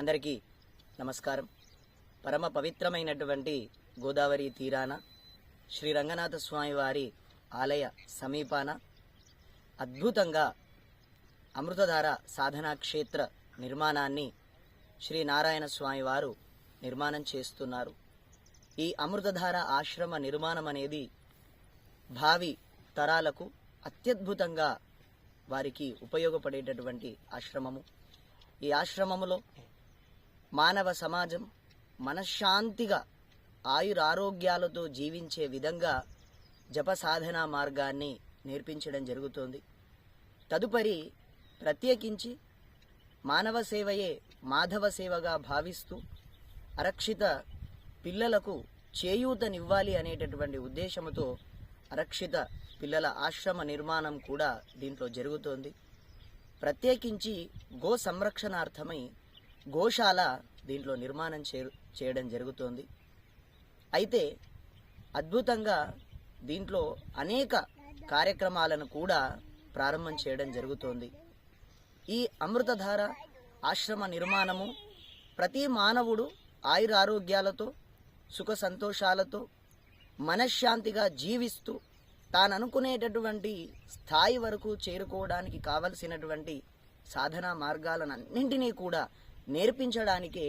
అందరికీ నమస్కారం. పరమ పవిత్రమైనటువంటి గోదావరి తీరాన శ్రీ రంగనాథ స్వామి వారి ఆలయ సమీపాన అద్భుతంగా అమృతధార సాధనా క్షేత్ర నిర్మాణాన్ని శ్రీ నారాయణ స్వామి వారు నిర్మాణం చేస్తున్నారు. ఈ అమృతధార ఆశ్రమ నిర్మాణం అనేది భావి తరాలకు అత్యద్భుతంగా వారికి ఉపయోగపడేటటువంటి ఆశ్రమము. ఈ ఆశ్రమములో మానవ సమాజం మనశ్శాంతిగా ఆయురారోగ్యాలతో జీవించే విధంగా జప సాధనా మార్గాన్ని నేర్పించడం జరుగుతోంది. తదుపరి ప్రత్యేకించి మానవ సేవయే మాధవ సేవగా భావిస్తూ అరక్షిత పిల్లలకు చేయూతనివ్వాలి అనేటటువంటి ఉద్దేశముతో అరక్షిత పిల్లల ఆశ్రమ నిర్మాణం కూడా దీంట్లో జరుగుతోంది. ప్రత్యేకించి గో సంరక్షణార్థమై గోశాల దీంట్లో నిర్మాణం చే చేయడం జరుగుతోంది. అయితే అద్భుతంగా దీంట్లో అనేక కార్యక్రమాలను కూడా ప్రారంభం చేయడం జరుగుతోంది. ఈ అమృతధార ఆశ్రమ నిర్మాణము ప్రతి మానవుడు ఆయుర ఆరోగ్యాలతో సుఖ సంతోషాలతో మనశ్శాంతిగా జీవిస్తూ తాను అనుకునేటటువంటి స్థాయి వరకు చేరుకోవడానికి కావలసినటువంటి సాధనా మార్గాలన్నింటినీ కూడా నేర్పించడానికే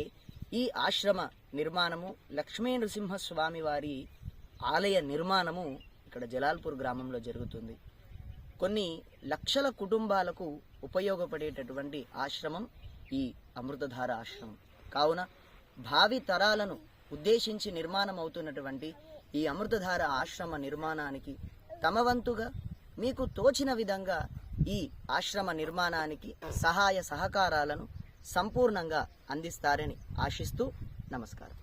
ఈ ఆశ్రమ నిర్మాణము లక్ష్మీ నృసింహస్వామి వారి ఆలయ నిర్మాణము ఇక్కడ జలాల్పూర్ గ్రామంలో జరుగుతుంది. కొన్ని లక్షల కుటుంబాలకు ఉపయోగపడేటటువంటి ఆశ్రమం ఈ అమృతధార ఆశ్రమం. కావున భావి తరాలను ఉద్దేశించి నిర్మాణం అవుతున్నటువంటి ఈ అమృతధార ఆశ్రమ నిర్మాణానికి తమ వంతుగా మీకు తోచిన విధంగా ఈ ఆశ్రమ నిర్మాణానికి సహాయ సహకారాలను సంపూర్ణంగా అందిస్తారని ఆశిస్తూ నమస్కారం.